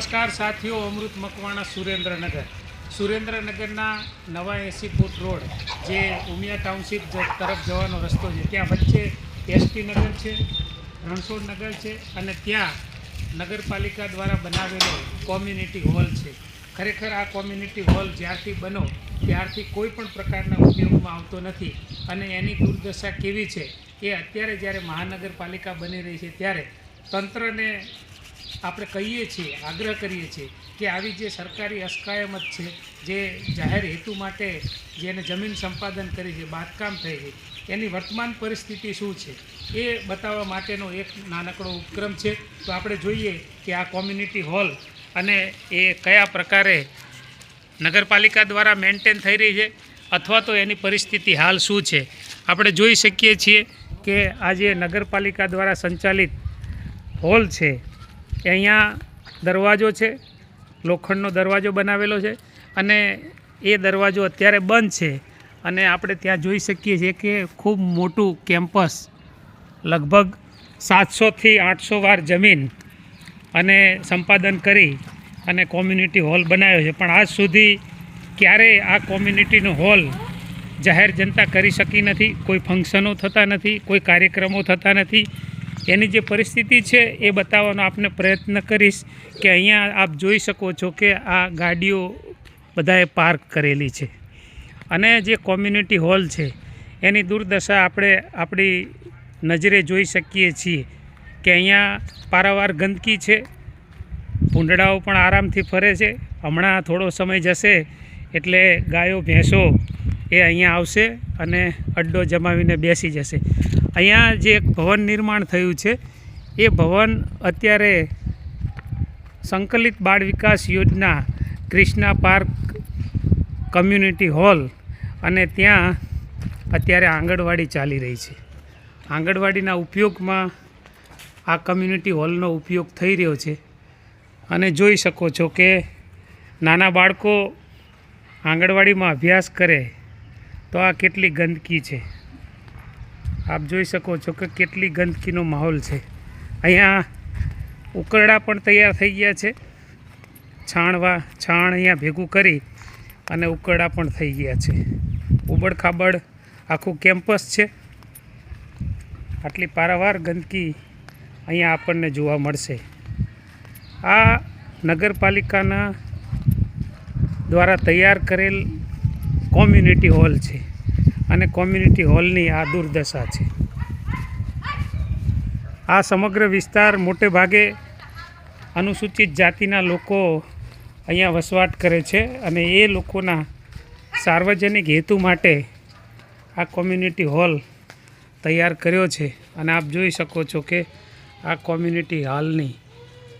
નમસ્કાર સાથીઓ, અમૃત મકવાણા સુરેન્દ્રનગર. સુરેન્દ્રનગરના નવા એંસી ફૂટ રોડ, જે ઉમિયા ટાઉનશીપ તરફ જવાનો રસ્તો છે. ત્યાં વચ્ચે એસટી નગર છે, રણછોડ નગર છે અને ત્યાં નગરપાલિકા દ્વારા બનાવેલો કોમ્યુનિટી હોલ છે. ખરેખર આ કોમ્યુનિટી હોલ જ્યારથી બનો, ત્યારથી કોઈ પણ પ્રકારના ઉપયોગમાં આવતો નથી અને એની દુર્દશા કેવી છે એ અત્યારે જ્યારે મહાનગરપાલિકા બની રહી છે, ત્યારે તંત્રને આપણે કહીએ છીએ, આગ્રહ કરીએ છીએ કે આવી જે સરકારી અસ્કાયમત છે, જે જાહેર હેતુ માટે જેને જમીન સંપાદન કરી છે, બાંધકામ થઈ ગઈ એની વર્તમાન પરિસ્થિતિ શું છે, એ બતાવવા માટેનો એક નાનકડો ઉપક્રમ છે. તો આપણે જોઈએ કે આ કોમ્યુનિટી હોલ અને એ કયા પ્રકારે નગરપાલિકા દ્વારા મેન્ટેન થઈ રહી છે, અથવા તો એની પરિસ્થિતિ હાલ શું છે. આપણે જોઈ શકીએ છીએ કે આ જે નગરપાલિકા દ્વારા સંચાલિત હોલ છે અહીંયા દરવાજો છે, લોખંડનો દરવાજો બનાવેલો છે અને એ દરવાજો અત્યારે બંધ છે અને આપણે ત્યાં જોઈ શકીએ છીએ કે ખૂબ મોટું કેમ્પસ, લગભગ સાતસોથી આઠસો વાર જમીન અને સંપાદન કરી અને કોમ્યુનિટી હોલ બનાવ્યો છે. પણ આજ સુધી ક્યારેય આ કોમ્યુનિટીનો હોલ જાહેર જનતા કરી શકી નથી, કોઈ ફંક્શનો થતા નથી, કોઈ કાર્યક્રમો થતા નથી એની જે પરિસ્થિતિ છે એ બતાવવાનો આપને પ્રયત્ન કરીશ કે અહીંયા આપ જોઈ શકો છો કે આ ગાડીઓ બધાએ પાર્ક કરેલી છે. અને જે કોમ્યુનિટી હોલ છે, એની દુર્દશા આપણે આપણી નજરે જોઈ શકીએ છીએ કે અહીંયા પારાવાર ગંદકી છે. ભૂંડડાઓ પણ આરામથી ફરે છે. હમણાં થોડો સમય જશે એટલે ગાયો, ભેંસો એ અહીંયા આવશે અને અડ્ડો જમાવીને બેસી જશે. અહીંયા જે એક ભવન નિર્માણ થયું છે, એ ભવન અત્યારે સંકલિત બાળ વિકાસ યોજના ક્રિષ્ના પાર્ક કમ્યુનિટી હોલ અને ત્યાં અત્યારે આંગણવાડી ચાલી રહી છે. આંગણવાડીના ઉપયોગમાં આ કમ્યુનિટી હોલનો ઉપયોગ થઈ રહ્યો છે. અને જોઈ શકો છો કે નાના બાળકો આંગણવાડીમાં અભ્યાસ કરે તો આ કેટલી ગંદકી છે. આપ જોઈ શકો છો કે કેટલી ગંદકીનો માહોલ છે. અહીંયા ઉકરડા પણ તૈયાર થઈ ગયા છે. છાણવા, છાણ અહીંયા ભેગું કરી અને ઉકરડા પણ થઈ ગયા છે. ઉબડ ખાબડ આખું કેમ્પસ છે. આટલી પારાવાર ગંદકી અહીંયા આપણને જોવા મળશે. આ નગરપાલિકાના દ્વારા તૈયાર કરેલ કોમ્યુનિટી હોલ છે. અને કોમ્યુનિટી હોલની આ દુર્દશા છે. આ સમગ્ર વિસ્તાર મોટે ભાગે અનુસૂચિત જાતિના લોકો અહીંયા વસવાટ કરે છે અને એ લોકોના સાર્વજનિક હેતુ માટે આ કોમ્યુનિટી હોલ તૈયાર કર્યો છે. અને આપ જોઈ શકો છો કે આ કોમ્યુનિટી હોલની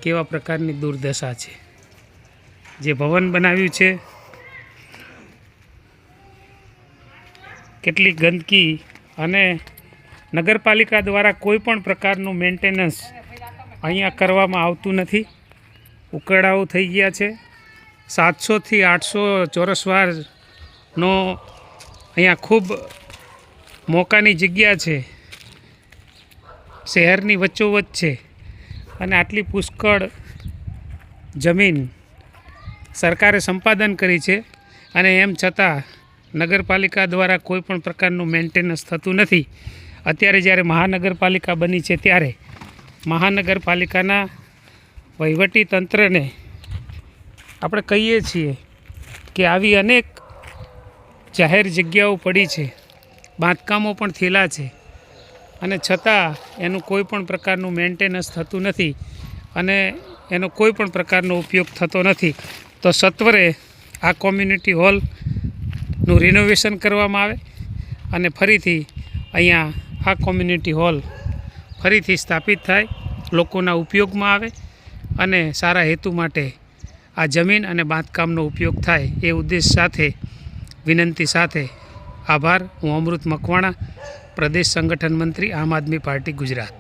કેવા પ્રકારની દુર્દશા છે. જે ભવન બનાવ્યું છે કેટલી ગંદકી અને નગરપાલિકા દ્વારા કોઈ પણ પ્રકારનું મેન્ટેનન્સ અહીંયા કરવામાં આવતું નથી. ઉકળાઓ થઈ ગયા છે. સાતસોથી આઠસો ચોરસવારનો અહીંયા ખૂબ મોકાની જગ્યા છે. શહેરની વચ્ચોવચ્ચ છે અને આટલી પુષ્કળ જમીન સરકારે સંપાદન કરી છે અને એમ છતાં નગરપાલિકા દ્વારા કોઈ પણ પ્રકારનું મેન્ટેનન્સ થતું નથી. અત્યારે જ્યારે મહાનગરપાલિકા બની છે ત્યારે મહાનગરપાલિકાના વહીવટી તંત્રને આપણે કહીએ છીએ કે આવી અનેક જાહેર જગ્યાઓ પડી છે, બાંધકામો પણ થયેલા છે અને છતાં એનું કોઈ પણ પ્રકારનું મેન્ટેનન્સ થતું નથી અને એનો કોઈ પણ પ્રકારનો ઉપયોગ થતો નથી. તો સત્વરે આ કોમ્યુનિટી હોલનું રિનોવેશન કરવામાં આવે અને ફરીથી અહીંયા આ કોમ્યુનિટી હોલ ફરીથી સ્થાપિત થાય, લોકોના ઉપયોગમાં આવે અને સારા હેતુ માટે આ જમીન અને બાંધકામનો ઉપયોગ થાય એ ઉદ્દેશ સાથે, વિનંતી સાથે આભાર. હું અમૃત મકવાણા, પ્રદેશ સંગઠન મંત્રી, આમ આદમી પાર્ટી ગુજરાત.